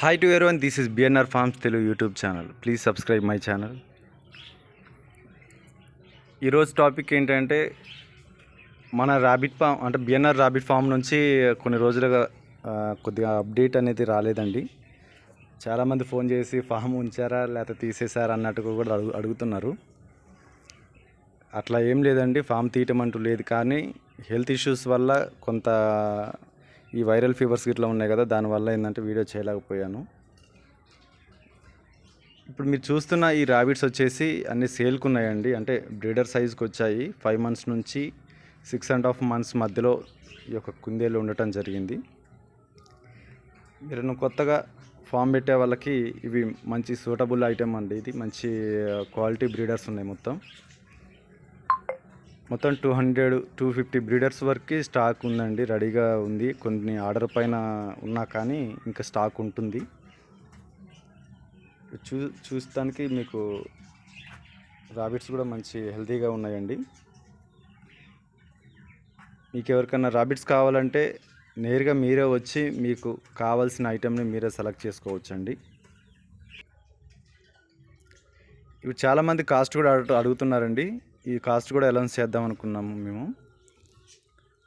Hi to everyone this is BNR farms Telugu YouTube channel please subscribe my channel ఈరోజు topic ఏంటంటే మన rabbit farm అంటే BNR rabbit farm నుంచి కొన్ని రోజులుగా కొద్దిగా అప్డేట్ అనేది రాలేదండి. చాలామంది ఫోన్ చేసి ఫామ్ ఉంచారా లేకపోతే తీసేశారా అన్నట్టుగా కూడా అడుగు అడుగుతున్నారు. అట్లా ఏం లేదండి ఫామ్ తీయటం అంటూ లేదు. కానీ హెల్త్ ఇష్యూస్ వల్ల కొంత ఈ వైరల్ ఫీవర్స్ ఇట్లా ఉన్నాయి కదా దానివల్ల ఏంటంటే వీడియో చేయలేకపోయాను. ఇప్పుడు మీరు చూస్తున్న ఈ ర్యాబిట్స్ వచ్చేసి అన్ని సేల్కున్నాయండి అంటే బ్రీడర్ సైజ్కి వచ్చాయి. ఫైవ్ మంత్స్ నుంచి సిక్స్ అండ్ హాఫ్ మంత్స్ మధ్యలో ఈ యొక్క కుందేలు ఉండటం జరిగింది. మీరు కొత్తగా ఫామ్ పెట్టే వాళ్ళకి ఇవి మంచి సూటబుల్ ఐటెం అండి. ఇది మంచి uh, క్వాలిటీ బ్రీడర్స్ ఉన్నాయి మొత్తం. మొత్తం two hundred two fifty breeders వరకు స్టాక్ ఉందండి. రెడీగా ఉంది. కొన్ని ఆర్డర్ పైన ఉన్నా కానీ ఇంకా స్టాక్ ఉంటుంది. చూ చూస్తానికి మీకు రాబిట్స్ కూడా మంచి హెల్తీగా ఉన్నాయండి. మీకు ఎవరికైనా రాబిట్స్ కావాలంటే నేరుగా మీరే వచ్చి మీకు కావాల్సిన ఐటెంని మీరే సెలెక్ట్ చేసుకోవచ్చండి. ఇవి చాలామంది కాస్ట్ కూడా అడుగు అడుగుతున్నారండి. ఈ కాస్ట్ కూడా అనౌన్స్ చేద్దాం అనుకున్నాము మేము.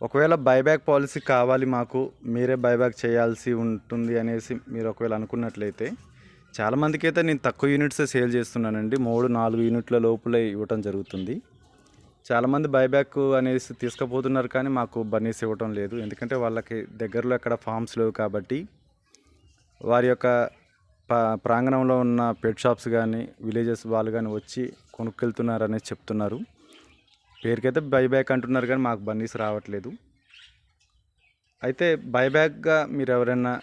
ఒకవేళ బైబ్యాక్ పాలసీ కావాలి మాకు మీరే బైబ్యాక్ చేయాల్సి ఉంటుంది అనేసి మీరు ఒకవేళ అనుకున్నట్లయితే చాలామందికి అయితే నేను తక్కువ యూనిట్సే సేల్ చేస్తున్నానండి. మూడు నాలుగు యూనిట్ల లోపల ఇవ్వటం జరుగుతుంది. చాలామంది బైబ్యాక్ అనేసి తీసుకుపోతున్నారు కానీ మాకు బన్నీస్ ఇవ్వటం లేదు. ఎందుకంటే వాళ్ళకి దగ్గరలో ఎక్కడ ఫామ్స్ లేవు కాబట్టి వారి యొక్క ప్రాంగణంలో ఉన్న పెట్ షాప్స్ కానీ విలేజెస్ వాళ్ళు కానీ వచ్చి కొనుక్కెళ్తున్నారు అనేసి చెప్తున్నారు. పేరుకైతే బైబ్యాక్ అంటున్నారు కానీ మాకు బన్నీస్ రావట్లేదు. అయితే బైబ్యాక్గా మీరు ఎవరైనా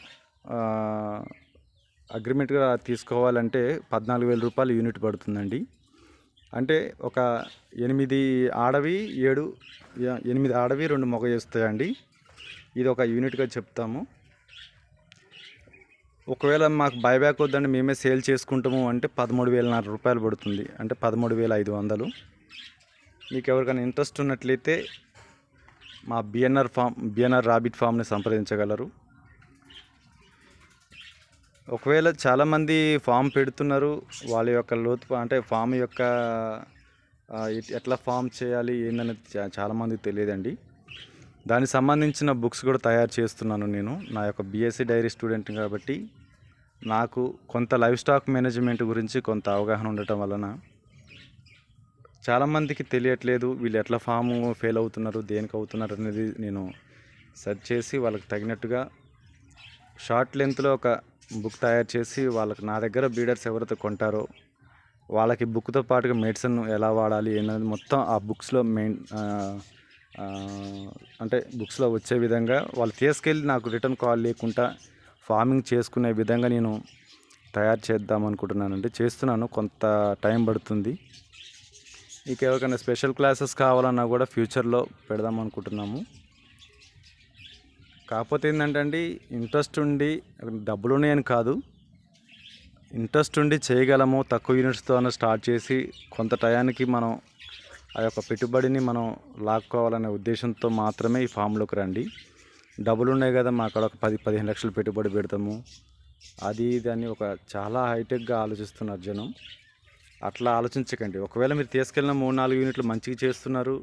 అగ్రిమెంట్గా తీసుకోవాలంటే పద్నాలుగు వేల రూపాయలు యూనిట్ పడుతుందండి. అంటే ఒక ఎనిమిది ఆడవి ఏడు ఎనిమిది ఆడవి రెండు మొగ చేస్తాయండి. ఇది ఒక యూనిట్గా చెప్తాము. ఒకవేళ మాకు బైబ్యాక్ వద్దండి మేమే సేల్ చేసుకుంటాము అంటే పదమూడు వేలన్నర రూపాయలు పడుతుంది. అంటే పదమూడు వేల ఐదు వందలు మీకు ఎవరికైనా ఇంట్రెస్ట్ ఉన్నట్లయితే మా బిఎన్ఆర్ ఫామ్ బిఎన్ఆర్ రాబిట్ ఫామ్ని సంప్రదించగలరు. ఒకవేళ చాలామంది ఫామ్ పెడుతున్నారు వాళ్ళ యొక్క లోతు అంటే ఫామ్ యొక్క ఎట్లా ఫామ్ చేయాలి ఏందనేది చాలామందికి తెలియదండి. దానికి సంబంధించిన బుక్స్ కూడా తయారు చేస్తున్నాను నేను. నా యొక్క బీఎస్సీ డైరీ స్టూడెంట్ కాబట్టి నాకు కొంత లైవ్ స్టాక్ మేనేజ్మెంట్ గురించి కొంత అవగాహన ఉండటం వలన చాలామందికి తెలియట్లేదు వీళ్ళు ఎట్లా ఫామ్ ఫెయిల్ అవుతున్నారు దేనికి అవుతున్నారు అనేది నేను సెర్చ్ చేసి వాళ్ళకి తగినట్టుగా షార్ట్ లెంత్లో ఒక బుక్ తయారు చేసి వాళ్ళకి నా దగ్గర బీడర్స్ ఎవరైతే కొంటారో వాళ్ళకి బుక్తో పాటుగా మెడిసిన్ ఎలా వాడాలి ఏంటనేది మొత్తం ఆ బుక్స్లో మెయిన్ అంటే బుక్స్లో వచ్చే విధంగా వాళ్ళు తీసుకెళ్ళి నాకు రిటర్న్ కాల్ లేకుండా ఫార్మింగ్ చేసుకునే విధంగా నేను తయారు చేద్దాం అనుకుంటున్నానండి. చేస్తున్నాను. కొంత టైం పడుతుంది. మీకు ఎవరికైనా స్పెషల్ క్లాసెస్ కావాలన్నా కూడా ఫ్యూచర్లో పెడదాం అనుకుంటున్నాము. కాకపోతే ఏంటంటే అండి ఇంట్రెస్ట్ ఉండి డబ్బులు ఉన్నాయని కాదు ఇంట్రెస్ట్ ఉండి చేయగలము తక్కువ యూనిట్స్తో స్టార్ట్ చేసి కొంత టయానికి మనం ఆ యొక్క పెట్టుబడిని మనం లాక్కోవాలనే ఉద్దేశంతో మాత్రమే ఈ ఫామ్లోకి రండి. డబ్బులు ఉన్నాయి కదా మా అక్కడ ఒక పది పదిహేను లక్షలు పెట్టుబడి పెడతాము. అది ఇది అని ఒక చాలా హైటెక్గా ఆలోచిస్తున్నారు జనం. అట్లా ఆలోచించకండి. ఒకవేళ మీరు తీసుకెళ్ళిన మూడు నాలుగు యూనిట్లు మంచిగా చేస్తున్నారు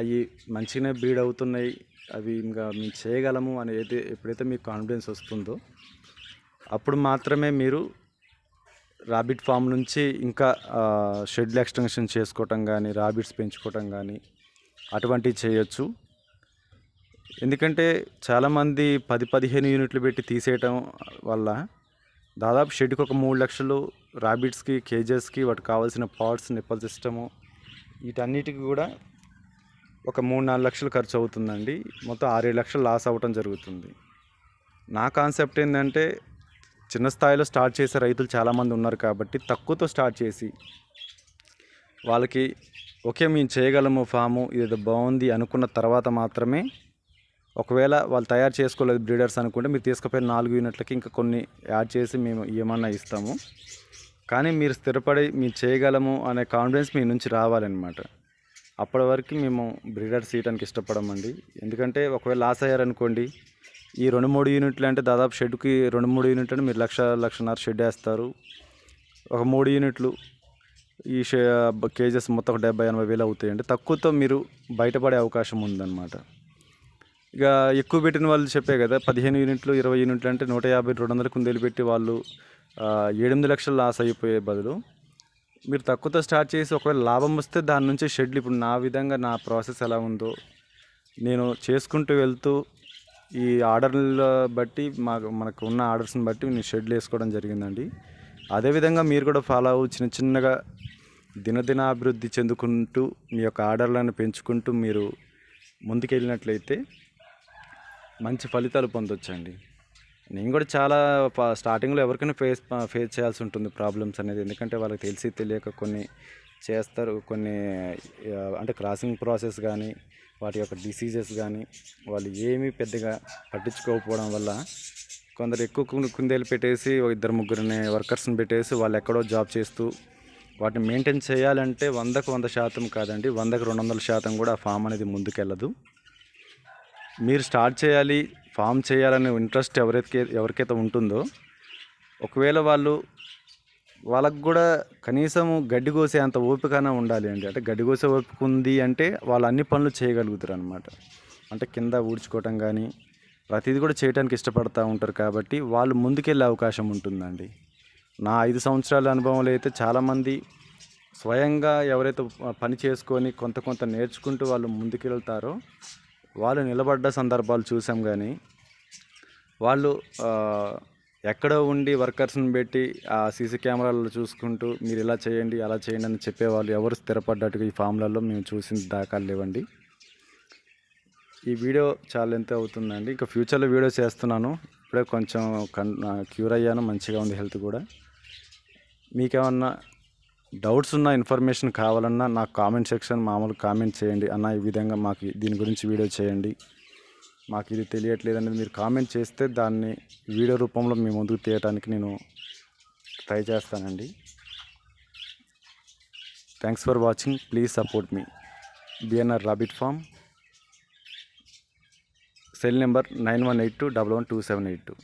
అవి మంచిగానే బీడ్ అవుతున్నాయి అవి ఇంకా మేము చేయగలము అనేది ఎప్పుడైతే మీకు కాన్ఫిడెన్స్ వస్తుందో అప్పుడు మాత్రమే మీరు రాబిట్ ఫామ్ నుంచి ఇంకా షెడ్లు ఎక్స్టెన్షన్ చేసుకోవటం కానీ రాబిట్స్ పెంచుకోవటం కానీ అటువంటివి చేయొచ్చు. ఎందుకంటే చాలామంది పది పదిహేను యూనిట్లు పెట్టి తీసేయటం వల్ల దాదాపు షెడ్కి ఒక మూడు లక్షలు రాబిట్స్కి కేజెస్కి వాటికి కావాల్సిన పార్ట్స్ నిప్పల్ సిస్టము వీటన్నిటికి కూడా ఒక మూడు నాలుగు లక్షలు ఖర్చు అవుతుందండి. మొత్తం ఆరేడు లక్షలు లాస్ అవ్వటం జరుగుతుంది. నా కాన్సెప్ట్ ఏంటంటే చిన్న స్థాయిలో స్టార్ట్ చేసే రైతులు చాలామంది ఉన్నారు కాబట్టి తక్కువతో స్టార్ట్ చేసి వాళ్ళకి ఓకే మేము చేయగలము ఫాము ఇది బాగుంది అనుకున్న తర్వాత మాత్రమే ఒకవేళ వాళ్ళు తయారు చేసుకోలేదు బ్రీడర్స్ అనుకుంటే మీరు తీసుకుపోయిన నాలుగు యూనిట్లకి ఇంకా కొన్ని యాడ్ చేసి మేము ఏమన్నా ఇస్తాము. కానీ మీరు స్థిరపడి మేము చేయగలము అనే కాన్ఫిడెన్స్ మీ నుంచి రావాలన్నమాట. అప్పటి వరకు మేము బ్రీడర్స్ ఇవ్వడానికి ఇష్టపడమండి. ఎందుకంటే ఒకవేళ లాస్ అయ్యారనుకోండి ఈ రెండు మూడు యూనిట్లు అంటే దాదాపు షెడ్కి రెండు మూడు యూనిట్లు అంటే మీరు లక్ష లక్షన్నర షెడ్ వేస్తారు. ఒక మూడు యూనిట్లు ఈ షే కేజెస్ మొత్తం ఒక డెబ్బై ఎనభై వేలు అవుతాయండి. తక్కువతో మీరు బయటపడే అవకాశం ఉందన్నమాట. ఇక ఎక్కువ పెట్టిన వాళ్ళు చెప్పే కదా పదిహేను యూనిట్లు ఇరవై యూనిట్లు అంటే నూట యాభై రెండు వందల కుందేలు పెట్టి వాళ్ళు ఆ, ఎనిమిది లక్షలు లాస్ అయిపోయే బదులు మీరు తక్కువతో స్టార్ట్ చేసి ఒకవేళ లాభం వస్తే దాని నుంచి షెడ్లు ఇప్పుడు నా విధంగా నా ప్రాసెస్ ఎలా ఉందో నేను చేసుకుంటూ వెళ్తూ ఈ ఆర్డర్ల బట్టి మాకు మనకు ఉన్న ఆర్డర్స్ని బట్టి నేను షెడ్యూల్ వేసుకోవడం జరిగిందండి. అదేవిధంగా మీరు కూడా ఫాలో అవ్వు చిన్న చిన్నగా దినదిన అభివృద్ధి చెందుకుంటూ మీ యొక్క ఆర్డర్లను పెంచుకుంటూ మీరు ముందుకెళ్ళినట్లయితే మంచి ఫలితాలు పొందొచ్చండి. నేను కూడా చాలా స్టార్టింగ్లో ఎవరికైనా ఫేస్ ఫేస్ చేయాల్సి ఉంటుంది ప్రాబ్లమ్స్ అనేది. ఎందుకంటే వాళ్ళకి తెలిసి తెలియక కొన్ని చేస్తారు. కొన్ని అంటే క్రాసింగ్ ప్రాసెస్ కానీ వాటి యొక్క డిసీజెస్ కానీ వాళ్ళు ఏమీ పెద్దగా పట్టించుకోకపోవడం వల్ల కొందరు ఎక్కువ కుందేలు పెట్టేసి ఒక ఇద్దరు ముగ్గురిని వర్కర్స్ని పెట్టేసి వాళ్ళు ఎక్కడో జాబ్ చేస్తూ వాటిని మెయింటైన్ చేయాలంటే వందకు వంద శాతం కాదండి వందకు రెండు వందల శాతం కూడా ఫామ్ అనేది ముందుకెళ్ళదు. మీరు స్టార్ట్ చేయాలి ఫామ్ చేయాలనే ఇంట్రెస్ట్ ఎవరైతే ఎవరికైతే ఉంటుందో ఒకవేళ వాళ్ళు వాళ్ళకు కూడా కనీసం గడ్డి కోసే అంత ఓపికన ఉండాలి అండి. అంటే గడ్డి కోసే ఓపిక ఉంది అంటే వాళ్ళు అన్ని పనులు చేయగలుగుతారు అనమాట అంటే కింద ఊడ్చుకోవటం కానీ ప్రతిదీ కూడా చేయడానికి ఇష్టపడతా ఉంటారు కాబట్టి వాళ్ళు ముందుకెళ్ళే అవకాశం ఉంటుందండి. నా ఐదు సంవత్సరాల అనుభవంలో అయితే చాలామంది స్వయంగా ఎవరైతే పని చేసుకొని కొంత కొంత నేర్చుకుంటూ వాళ్ళు ముందుకెళ్తారో వాళ్ళు నిలబడ్డ సందర్భాలు చూసాం కానీ వాళ్ళు ఎక్కడో ఉండి వర్కర్స్ని పెట్టి ఆ సీసీ కెమెరాలు చూసుకుంటూ మీరు ఇలా చేయండి అలా చేయండి అని చెప్పేవాళ్ళు ఎవరు స్థిరపడ్డట్టుగా ఈ ఫామ్లలో మేము చూసిన దాఖలు లేవండి. ఈ వీడియో చాలా ఎంత అవుతుందండి. ఇంకా ఫ్యూచర్లో వీడియో చేస్తున్నాను. ఇప్పుడే కొంచెం కన్ క్యూర్ అయ్యాను. మంచిగా ఉంది హెల్త్ కూడా. మీకేమన్నా డౌట్స్ ఉన్న ఇన్ఫర్మేషన్ కావాలన్నా నాకు కామెంట్ సెక్షన్ మామూలు కామెంట్ చేయండి. అన్న ఈ విధంగా మాకు దీని గురించి వీడియో చేయండి. మాకు ఇది తెలియట్లేదు అనేది మీరు కామెంట్ చేస్తే దాన్ని వీడియో రూపంలో మీ ముందుకు తీయడానికి నేను ట్రై చేస్తానండి. Thanks for watching please support me BNR rabbit farm cell number nine one eight two double one two seven eight two